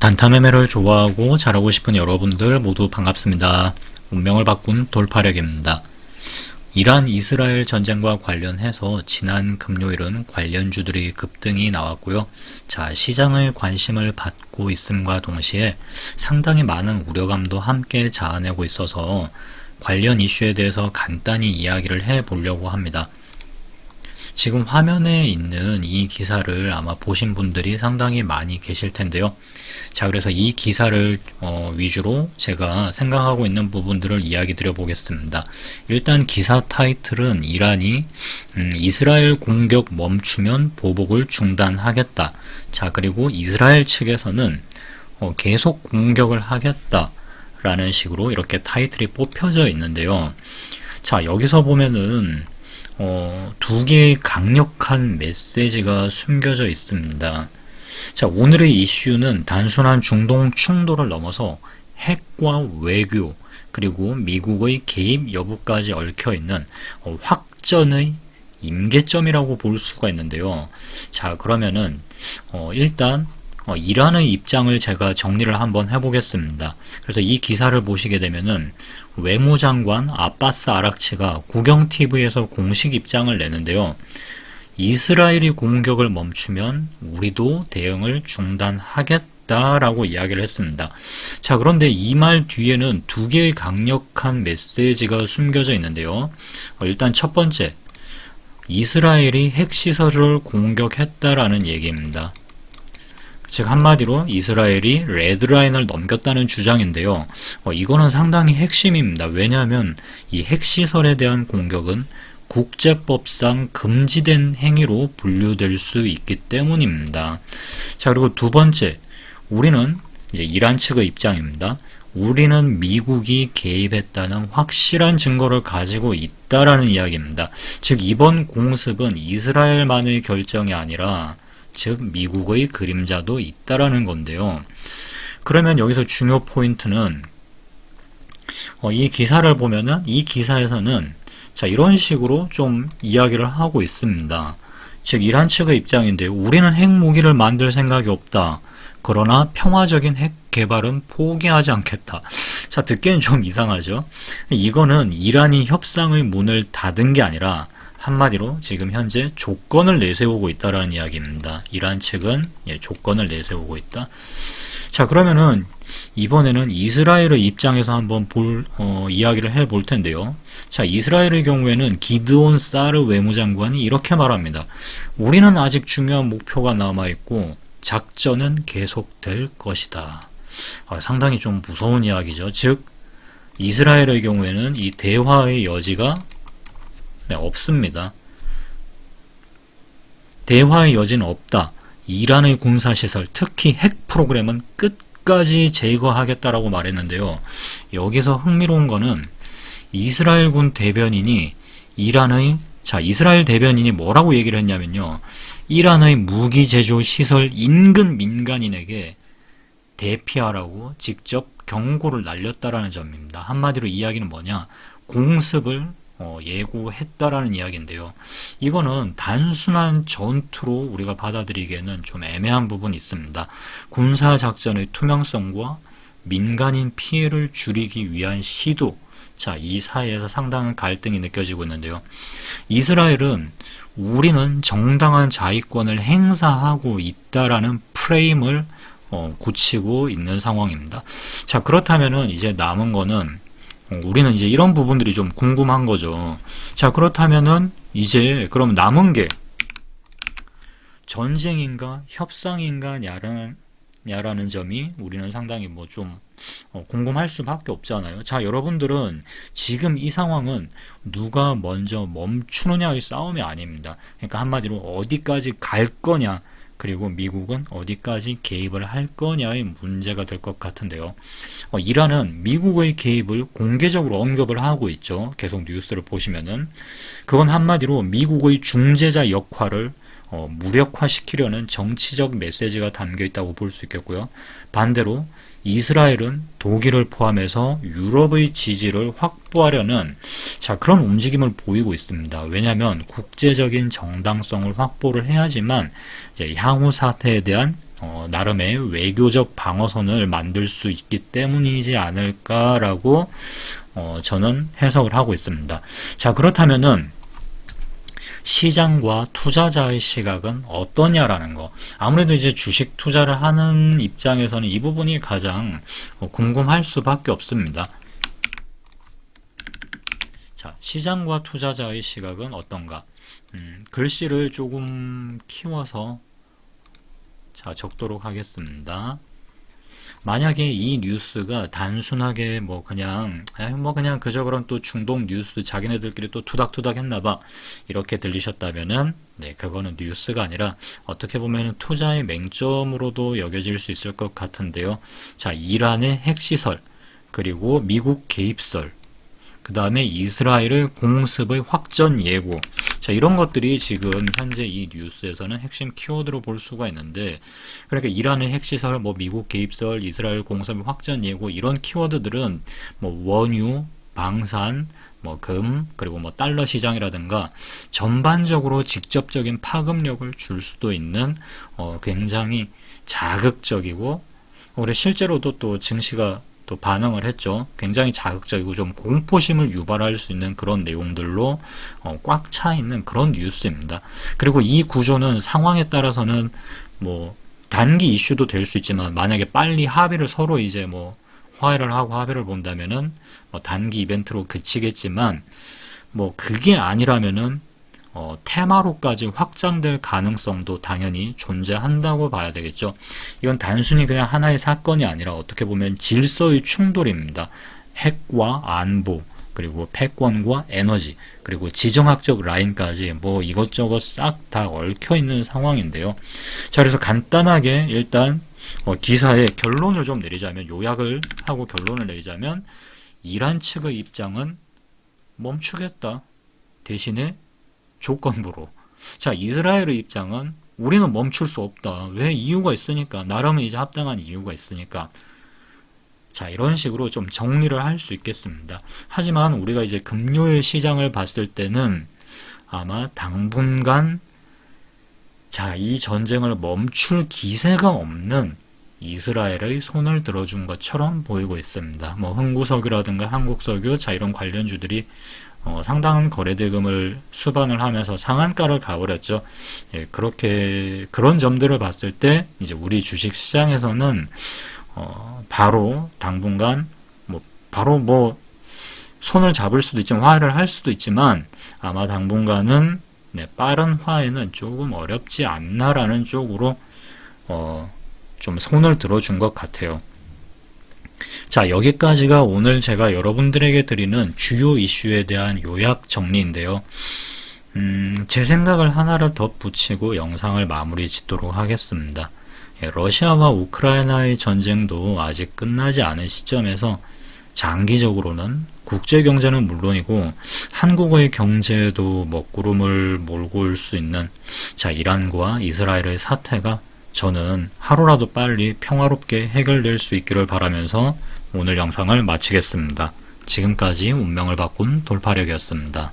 단타매매를 좋아하고 잘하고 싶은 여러분들 모두 반갑습니다. 운명을 바꾼 돌파력입니다. 이란 이스라엘 전쟁과 관련해서 지난 금요일은 관련주들이 급등이 나왔고요. 자, 시장의 관심을 받고 있음과 동시에 상당히 많은 우려감도 함께 자아내고 있어서 관련 이슈에 대해서 간단히 이야기를 해 보려고 합니다. 지금 화면에 있는 이 기사를 아마 보신 분들이 상당히 많이 계실 텐데요. 자, 그래서 이 기사를 어, 위주로 제가 생각하고 있는 부분들을 이야기 드려 보겠습니다. 일단 기사 타이틀은 이란이 음, 이스라엘 공격 멈추면 보복을 중단하겠다. 자, 그리고 이스라엘 측에서는 어, 계속 공격을 하겠다. 라는 식으로 이렇게 타이틀이 뽑혀져 있는데요. 자, 여기서 보면은 어, 두 개의 강력한 메시지가 숨겨져 있습니다. 자, 오늘의 이슈는 단순한 중동 충돌을 넘어서 핵과 외교, 그리고 미국의 개입 여부까지 얽혀 있는 어, 확전의 임계점이라고 볼 수가 있는데요. 자, 그러면은, 어, 일단, 어, 이란의 입장을 제가 정리를 한번 해보겠습니다. 그래서 이 기사를 보시게 되면은 외무장관 아바스 아락치가 국영TV에서 공식 입장을 내는데요. 이스라엘이 공격을 멈추면 우리도 대응을 중단하겠다라고 이야기를 했습니다. 자, 그런데 이 말 뒤에는 두 개의 강력한 메시지가 숨겨져 있는데요. 어, 일단 첫 번째, 이스라엘이 핵시설을 공격했다라는 얘기입니다. 즉 한마디로 이스라엘이 레드라인을 넘겼다는 주장인데요. 어, 이거는 상당히 핵심입니다. 왜냐하면 이 핵시설에 대한 공격은 국제법상 금지된 행위로 분류될 수 있기 때문입니다. 자, 그리고 두 번째, 우리는 이제 이란 측의 입장입니다. 우리는 미국이 개입했다는 확실한 증거를 가지고 있다라는 이야기입니다. 즉, 이번 공습은 이스라엘만의 결정이 아니라 즉 미국의 그림자도 있다라는 건데요. 그러면 여기서 중요 포인트는 어, 이 기사를 보면은 이 기사에서는 자 이런 식으로 좀 이야기를 하고 있습니다. 즉 이란 측의 입장인데 우리는 핵무기를 만들 생각이 없다. 그러나 평화적인 핵 개발은 포기하지 않겠다. 자 듣기엔 좀 이상하죠. 이거는 이란이 협상의 문을 닫은 게 아니라 한마디로 지금 현재 조건을 내세우고 있다라는 이야기입니다. 이란 측은 예, 조건을 내세우고 있다. 자 그러면은 이번에는 이스라엘의 입장에서 한번 볼 어, 이야기를 해 볼 텐데요. 자 이스라엘의 경우에는 기드온 사르 외무장관이 이렇게 말합니다. 우리는 아직 중요한 목표가 남아 있고 작전은 계속될 것이다. 아, 상당히 좀 무서운 이야기죠. 즉 이스라엘의 경우에는 이 대화의 여지가 네, 없습니다. 대화의 여지는 없다. 이란의 군사시설, 특히 핵 프로그램은 끝까지 제거하겠다라고 말했는데요. 여기서 흥미로운 거는 이스라엘군 대변인이 이란의 자, 이스라엘 대변인이 뭐라고 얘기를 했냐면요. 이란의 무기 제조 시설 인근 민간인에게 대피하라고 직접 경고를 날렸다라는 점입니다. 한마디로 이야기는 뭐냐? 공습을 어, 예고했다라는 이야기인데요. 이거는 단순한 전투로 우리가 받아들이기에는 좀 애매한 부분이 있습니다. 군사 작전의 투명성과 민간인 피해를 줄이기 위한 시도, 자, 이 사이에서 상당한 갈등이 느껴지고 있는데요. 이스라엘은 우리는 정당한 자위권을 행사하고 있다라는 프레임을 어, 굳히고 있는 상황입니다. 자, 그렇다면은 이제 남은 거는 어, 우리는 이제 이런 부분들이 좀 궁금한 거죠. 자, 그렇다면은 이제 그럼 남은 게 전쟁인가 협상인가 야라는, 야라는 점이 우리는 상당히 뭐좀 어, 궁금할 수밖에 없잖아요. 자, 여러분들은 지금 이 상황은 누가 먼저 멈추느냐의 싸움이 아닙니다. 그러니까 한마디로 어디까지 갈 거냐, 그리고 미국은 어디까지 개입을 할 거냐의 문제가 될 것 같은데요. 어, 이란은 미국의 개입을 공개적으로 언급을 하고 있죠. 계속 뉴스를 보시면은 그건 한마디로 미국의 중재자 역할을 어, 무력화시키려는 정치적 메시지가 담겨 있다고 볼 수 있겠고요. 반대로 이스라엘은 독일을 포함해서 유럽의 지지를 확보하려는 자 그런 움직임을 보이고 있습니다. 왜냐하면 국제적인 정당성을 확보를 해야지만 향후 사태에 대한 어, 나름의 외교적 방어선을 만들 수 있기 때문이지 않을까라고 어, 저는 해석을 하고 있습니다. 자, 그렇다면은 시장과 투자자의 시각은 어떠냐라는 거. 아무래도 이제 주식 투자를 하는 입장에서는 이 부분이 가장 어, 궁금할 수밖에 없습니다. 자, 시장과 투자자의 시각은 어떤가? 음, 글씨를 조금 키워서 자, 적도록 하겠습니다. 만약에 이 뉴스가 단순하게 뭐 그냥 뭐 그냥 그저 그런 또 중동 뉴스 자기네들끼리 또 투닥투닥 했나봐 이렇게 들리셨다면은 네 그거는 뉴스가 아니라 어떻게 보면은 투자의 맹점으로도 여겨질 수 있을 것 같은데요. 자 이란의 핵시설 그리고 미국 개입설 그 다음에 이스라엘의 공습의 확전 예고. 자, 이런 것들이 지금 현재 이 뉴스에서는 핵심 키워드로 볼 수가 있는데, 그러니까 이란의 핵시설, 뭐 미국 개입설, 이스라엘 공습의 확전 예고, 이런 키워드들은 뭐 원유, 방산, 뭐 금, 그리고 뭐 달러 시장이라든가 전반적으로 직접적인 파급력을 줄 수도 있는 어, 굉장히 자극적이고, 우리 실제로도 또 증시가 또 반응을 했죠. 굉장히 자극적이고 좀 공포심을 유발할 수 있는 그런 내용들로 어, 꽉차 있는 그런 뉴스입니다. 그리고 이 구조는 상황에 따라서는 뭐 단기 이슈도 될 수 있지만 만약에 빨리 합의를 서로 이제 뭐 화해를 하고 합의를 본다면은 뭐 단기 이벤트로 그치겠지만 뭐 그게 아니라면은 어, 테마로까지 확장될 가능성도 당연히 존재한다고 봐야 되겠죠. 이건 단순히 그냥 하나의 사건이 아니라 어떻게 보면 질서의 충돌입니다. 핵과 안보, 그리고 패권과 에너지, 그리고 지정학적 라인까지 뭐 이것저것 싹 다 얽혀 있는 상황인데요. 자, 그래서 간단하게 일단 어, 기사의 결론을 좀 내리자면 요약을 하고 결론을 내리자면 이란 측의 입장은 멈추겠다. 대신에 조건부로. 자, 이스라엘의 입장은 우리는 멈출 수 없다. 왜 이유가 있으니까. 나름의 이제 합당한 이유가 있으니까. 자, 이런 식으로 좀 정리를 할 수 있겠습니다. 하지만 우리가 이제 금요일 시장을 봤을 때는 아마 당분간 자, 이 전쟁을 멈출 기세가 없는 이스라엘의 손을 들어준 것처럼 보이고 있습니다. 뭐 흥구석유라든가 한국석유, 자 이런 관련주들이 어, 상당한 거래대금을 수반을 하면서 상한가를 가버렸죠. 예, 그렇게 그런 점들을 봤을 때 이제 우리 주식 시장에서는 어, 바로 당분간 뭐 바로 뭐 손을 잡을 수도 있지만 화해를 할 수도 있지만 아마 당분간은 네, 빠른 화해는 조금 어렵지 않나라는 쪽으로 어, 좀 손을 들어준 것 같아요. 자, 여기까지가 오늘 제가 여러분들에게 드리는 주요 이슈에 대한 요약 정리인데요. 음, 제 생각을 하나를 덧붙이고 영상을 마무리 짓도록 하겠습니다. 예, 러시아와 우크라이나의 전쟁도 아직 끝나지 않은 시점에서 장기적으로는 국제 경제는 물론이고 한국의 경제에도 먹구름을 몰고 올 수 있는 자 이란과 이스라엘의 사태가 저는 하루라도 빨리 평화롭게 해결될 수 있기를 바라면서 오늘 영상을 마치겠습니다. 지금까지 운명을 바꾼 돌파력이었습니다.